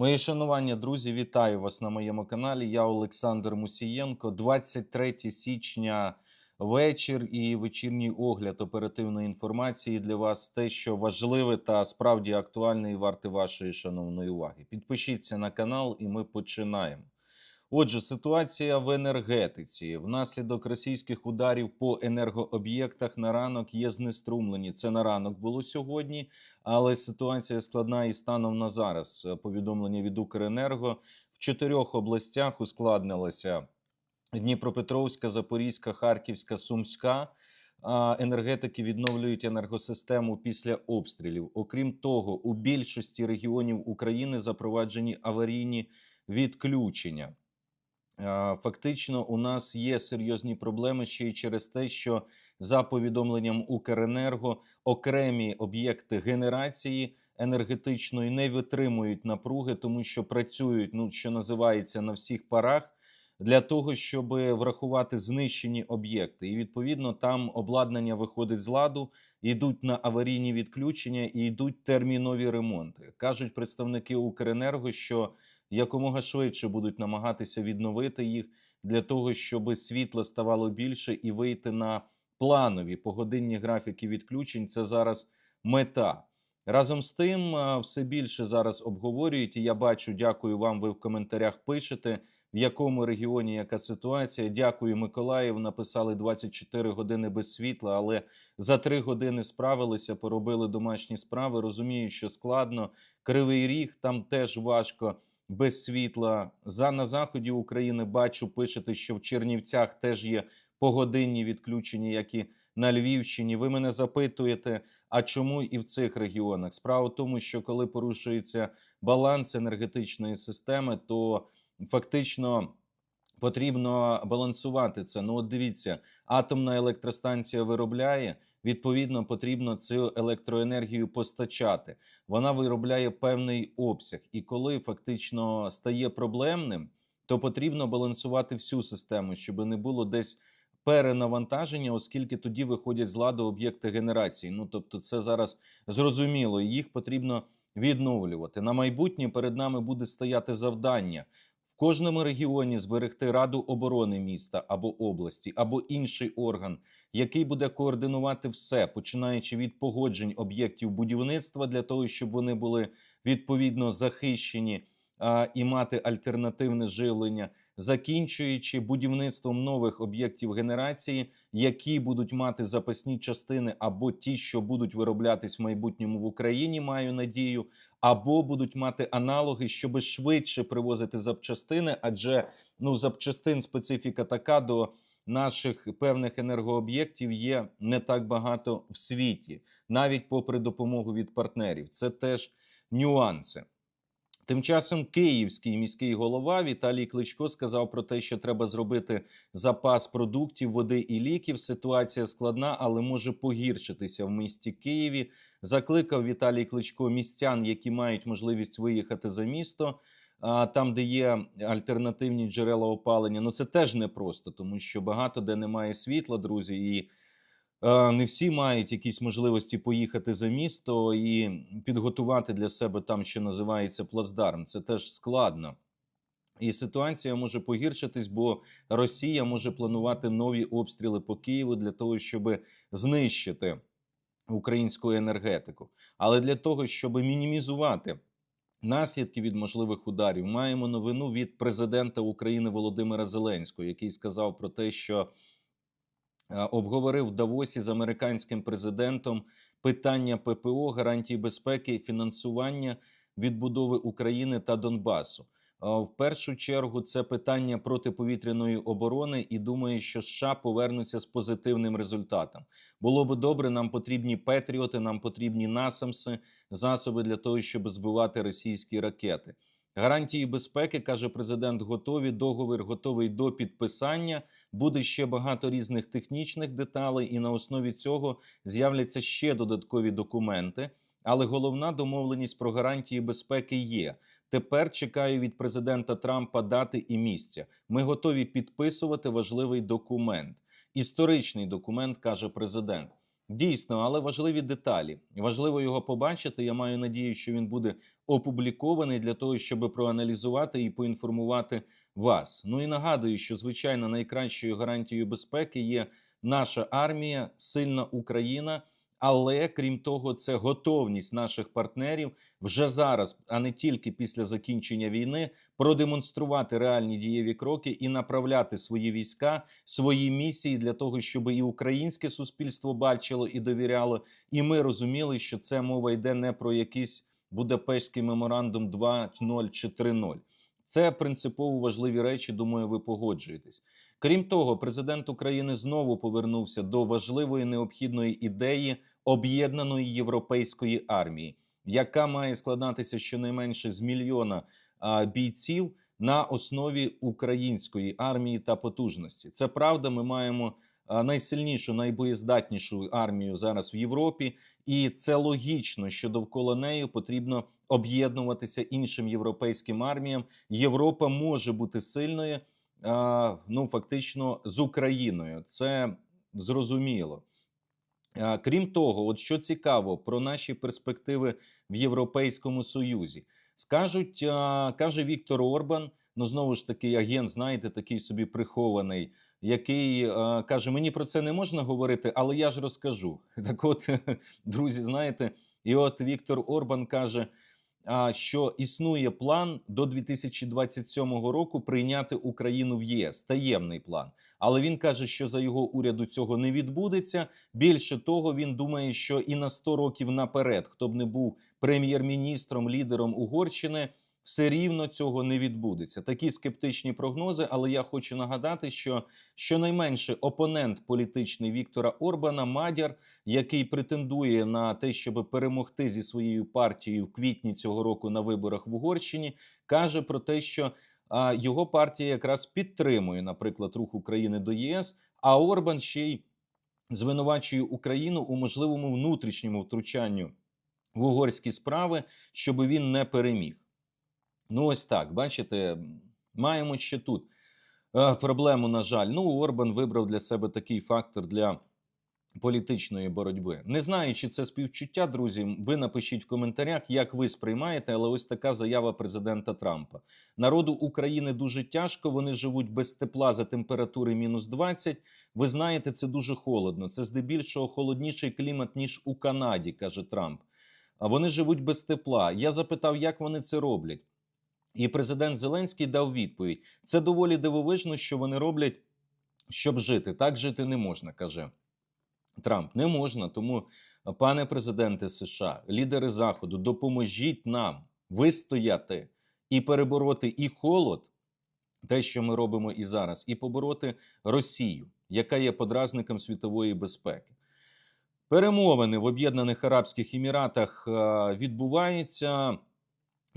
Мої шанування, друзі, вітаю вас на моєму каналі. Я Олександр Мусієнко. 23 січня вечір і вечірній огляд оперативної інформації для вас. Те, що важливе та справді актуальне і варте вашої шановної уваги. Підпишіться на канал, і ми починаємо. Отже, ситуація в енергетиці внаслідок російських ударів по енергооб'єктах на ранок є знеструмлені. Це на ранок було сьогодні, але ситуація складна і станом на зараз. Повідомлення від Укренерго в чотирьох областях ускладнилася Дніпропетровська, Запорізька, Харківська, Сумська. Енергетики відновлюють енергосистему після обстрілів. Окрім того, у більшості регіонів України запроваджені аварійні відключення. Фактично, у нас є серйозні проблеми ще й через те, що за повідомленням Укренерго окремі об'єкти генерації енергетичної не витримують напруги, тому що працюють, ну що називається на всіх парах. Для того щоб врахувати знищені об'єкти, і відповідно там обладнання виходить з ладу, йдуть на аварійні відключення і йдуть термінові ремонти. кажуть представники Укренерго, що якомога швидше будуть намагатися відновити їх для того, щоб світла ставало більше і вийти на планові погодинні графіки відключень. Це зараз мета. Разом з тим, все більше зараз обговорюють. І я бачу, дякую вам. Ви в коментарях пишете, в якому регіоні яка ситуація. Дякую, Миколаїв. Написали 24 години без світла, але за 3 години справилися, поробили домашні справи. Розумію, що складно. Кривий ріг там теж важко без світла. За на заході України бачу, пишете, що в Чернівцях теж є погодинні відключення, як і на Львівщині. Ви мене запитуєте, а чому і в цих регіонах? Справа в тому, що коли порушується баланс енергетичної системи, то фактично. Потрібно балансувати це. Ну, от дивіться, атомна електростанція виробляє. Відповідно, потрібно цю електроенергію постачати. Вона виробляє певний обсяг, і коли фактично стає проблемним, то потрібно балансувати всю систему, щоб не було десь перенавантаження, оскільки тоді виходять з ладу об'єкти генерації. Ну тобто, це зараз зрозуміло, і їх потрібно відновлювати. На майбутнє перед нами буде стояти завдання кожному регіоні зберегти раду оборони міста або області, або інший орган, який буде координувати все, починаючи від погоджень об'єктів будівництва для того, щоб вони були відповідно захищені і мати альтернативне живлення, закінчуючи будівництвом нових об'єктів генерації, які будуть мати запасні частини, або ті, що будуть вироблятись в майбутньому в Україні, маю надію, або будуть мати аналоги, щоб швидше привозити запчастини, адже ну запчастин специфіка така до наших певних енергооб'єктів є не так багато в світі, навіть попри допомогу від партнерів. Це теж нюанси. Тим часом київський міський голова Віталій Кличко сказав про те, що треба зробити запас продуктів, води і ліків. Ситуація складна, але може погіршитися в місті Києві. Закликав Віталій Кличко містян, які мають можливість виїхати за місто. а, Там, де є альтернативні джерела опалення, ну це теж непросто, тому що багато де немає світла, друзі, і не всі мають якісь можливості поїхати за місто і підготувати для себе там, що називається плацдарм. Це теж складно. І ситуація може погіршитись, бо Росія може планувати нові обстріли по Києву для того, щоб знищити українську енергетику. Але для того, щоб мінімізувати наслідки від можливих ударів, маємо новину від президента України Володимира Зеленського, який сказав про те, що е, обговорив в Давосі з американським президентом питання ППО, гарантії безпеки, фінансування відбудови України та Донбасу. В першу чергу це питання протиповітряної оборони, і думаю, що США повернуться з позитивним результатом. Було би добре. Нам потрібні Петріоти, нам потрібні насамси, засоби для того, щоб збивати російські ракети. Гарантії безпеки каже президент. Готові. Договір готовий до підписання. Буде ще багато різних технічних деталей, і на основі цього з'являться ще додаткові документи. Але головна домовленість про гарантії безпеки є. Тепер чекаю від президента Трампа дати і місця. Ми готові підписувати важливий документ, історичний документ, каже президент. Дійсно, але важливі деталі. Важливо його побачити. Я маю надію, що він буде опублікований для того, щоб проаналізувати і поінформувати вас. Ну і нагадую, що звичайно найкращою гарантією безпеки є наша армія, сильна Україна. Але крім того, це готовність наших партнерів вже зараз, а не тільки після закінчення війни, продемонструвати реальні дієві кроки і направляти свої війська, свої місії для того, щоб і українське суспільство бачило і довіряло, і ми розуміли, що це мова йде не про якийсь Будапештський меморандум 2.0 чи 3.0. Це принципово важливі речі. Думаю, ви погоджуєтесь. Крім того, президент України знову повернувся до важливої необхідної ідеї об'єднаної європейської армії, яка має складатися щонайменше з мільйона а, бійців на основі української армії та потужності. Це правда. Ми маємо найсильнішу, найбоєздатнішу армію зараз в Європі, і це логічно, що довкола неї потрібно об'єднуватися іншим європейським арміям. Європа може бути сильною. Ну, фактично, з Україною це зрозуміло. Крім того, от що цікаво про наші перспективи в Європейському Союзі, скажуть, каже Віктор Орбан. Ну знову ж таки, агент, знаєте, такий собі прихований, який а, каже: Мені про це не можна говорити, але я ж розкажу. Так, от, друзі, знаєте, і от Віктор Орбан каже, що існує план до 2027 року прийняти Україну в ЄС. Таємний план. Але він каже, що за його уряду цього не відбудеться. Більше того, він думає, що і на 100 років наперед, хто б не був прем'єр-міністром, лідером Угорщини. Все рівно цього не відбудеться. Такі скептичні прогнози. Але я хочу нагадати, що щонайменше опонент політичний Віктора Орбана Мадяр, який претендує на те, щоб перемогти зі своєю партією в квітні цього року на виборах в Угорщині, каже про те, що його партія якраз підтримує, наприклад, рух України до ЄС. А Орбан ще й звинувачує Україну у можливому внутрішньому втручанню в угорські справи, щоб він не переміг. Ну, ось так, бачите, маємо ще тут е, проблему, на жаль. Ну, Орбан вибрав для себе такий фактор для політичної боротьби. Не знаю, чи це співчуття, друзі. Ви напишіть в коментарях, як ви сприймаєте, але ось така заява президента Трампа. Народу України дуже тяжко. Вони живуть без тепла за температури мінус 20. Ви знаєте, це дуже холодно. Це здебільшого холодніший клімат ніж у Канаді, каже Трамп. А вони живуть без тепла. Я запитав, як вони це роблять. І президент Зеленський дав відповідь: це доволі дивовижно, що вони роблять, щоб жити. Так жити не можна, каже Трамп. Не можна. Тому, пане президенте США, лідери Заходу, допоможіть нам вистояти і перебороти і холод, те, що ми робимо і зараз, і побороти Росію, яка є подразником світової безпеки. Перемовини в Об'єднаних Арабських Еміратах е, відбуваються.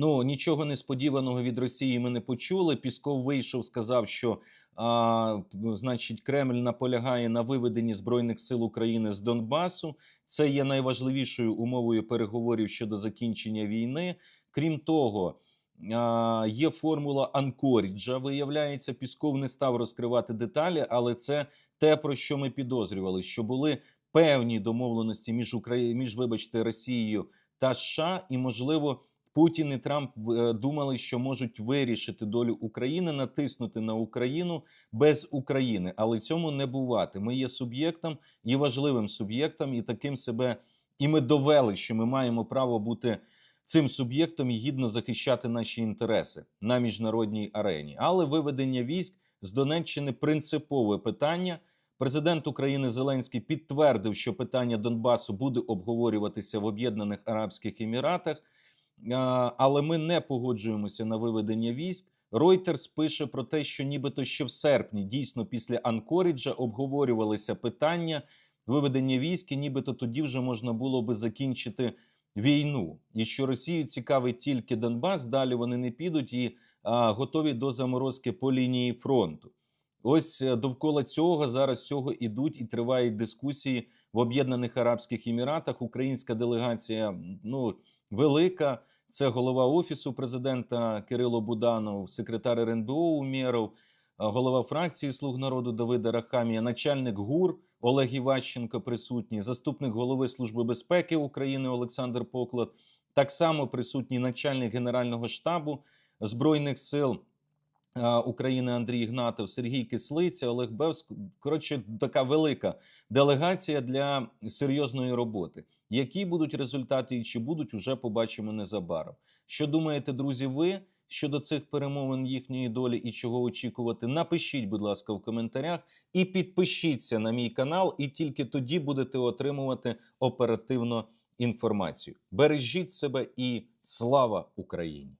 Ну нічого несподіваного від Росії ми не почули. Пісков вийшов, сказав, що а, значить Кремль наполягає на виведенні збройних сил України з Донбасу. Це є найважливішою умовою переговорів щодо закінчення війни. Крім того, є формула Анкоріджа. Виявляється, Пісков не став розкривати деталі, але це те, про що ми підозрювали, що були певні домовленості між Украї... між, вибачте, Росією та США, і можливо. Путін і Трамп е, думали, що можуть вирішити долю України, натиснути на Україну без України, але цьому не бувати. Ми є суб'єктом і важливим суб'єктом, і таким себе і ми довели, що ми маємо право бути цим суб'єктом і гідно захищати наші інтереси на міжнародній арені. Але виведення військ з Донеччини принципове питання. Президент України Зеленський підтвердив, що питання Донбасу буде обговорюватися в Об'єднаних Арабських Еміратах але ми не погоджуємося на виведення військ. Reuters пише про те, що нібито ще в серпні, дійсно після Анкоріджа, обговорювалися питання виведення військ, і нібито тоді вже можна було би закінчити війну. І що Росію цікавить тільки Донбас, далі вони не підуть і а, готові до заморозки по лінії фронту. Ось е, довкола цього зараз цього ідуть і тривають дискусії в Об'єднаних Арабських Еміратах. Українська делегація ну велика. Це голова офісу президента Кирило Буданов, секретар РНБО Умєров, голова фракції Слуг народу Давид Арахамія, начальник ГУР Олег Іващенко присутній, заступник голови Служби безпеки України Олександр Поклад. Так само присутній начальник Генерального штабу Збройних сил е, України Андрій Ігнатов, Сергій Кислиця, Олег Бевск. Коротше, така велика делегація для серйозної роботи. Які будуть результати і чи будуть, уже побачимо незабаром. Що думаєте, друзі, ви щодо цих перемовин їхньої долі і чого очікувати? Напишіть, будь ласка, в коментарях і підпишіться на мій канал, і тільки тоді будете отримувати оперативно інформацію. Бережіть себе і слава Україні!